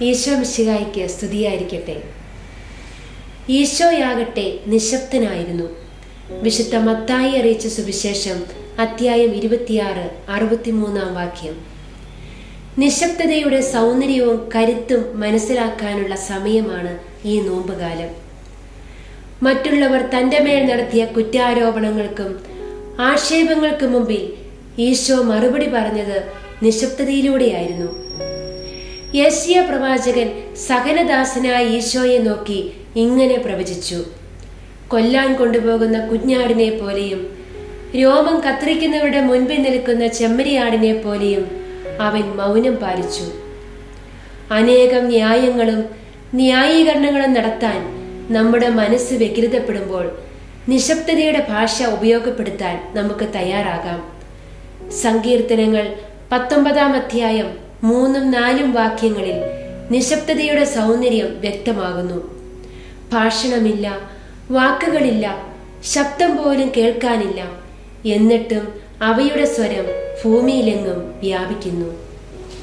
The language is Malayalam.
ഈശോ മിശിഹായിക്ക് സ്തുതിയായിരിക്കട്ടെ. ഈശോയാകട്ടെ നിശബ്ദനായിരുന്നു. വിശുദ്ധ മത്തായി അറിയിച്ച സുവിശേഷം അധ്യായം ഇരുപത്തിയാറ് അറുപത്തിമൂന്നാം വാക്യം. നിശബ്ദതയുടെ സൗന്ദര്യവും കരുത്തും മനസ്സിലാക്കാനുള്ള സമയമാണ് ഈ നോമ്പുകാലം. മറ്റുള്ളവർ തന്റെ മേൽ നടത്തിയ കുറ്റാരോപണങ്ങൾക്കും ആക്ഷേപങ്ങൾക്കും മുമ്പിൽ ഈശോ മറുപടി പറഞ്ഞത് നിശബ്ദതയിലൂടെയായിരുന്നു. യേശിയ പ്രവാചകൻ സഹനദാസനായ ഈശോയെ നോക്കി ഇങ്ങനെ പ്രവചിച്ചു. കൊല്ലാൻ കൊണ്ടുപോകുന്ന കുഞ്ഞാടിനെ പോലെയും രോമം കത്തിരിക്കുന്നവരുടെ മുൻപിൽ നിൽക്കുന്ന ചെമ്മരിയാടിനെ പോലെയും അവൻ മൗനം പാലിച്ചു. അനേകം ന്യായങ്ങളും ന്യായീകരണങ്ങളും നടത്താൻ നമ്മുടെ മനസ്സ് വ്യഗ്രതപ്പെടുമ്പോൾ നിശബ്ദതയുടെ ഭാഷ ഉപയോഗപ്പെടുത്താൻ നമുക്ക് തയ്യാറാകാം. സങ്കീർത്തനങ്ങൾ പത്തൊമ്പതാം അധ്യായം മൂന്നും നാലും വാക്യങ്ങളിൽ നിശബ്ദതയുടെ സൗന്ദര്യം വ്യക്തമാകുന്നു. ഭാഷണമില്ല വാക്കുകളില്ല ശബ്ദം പോലും കേൾക്കാനില്ല. എന്നിട്ടും അവയുടെ സ്വരം ഭൂമിയിലെങ്ങും വ്യാപിക്കുന്നു.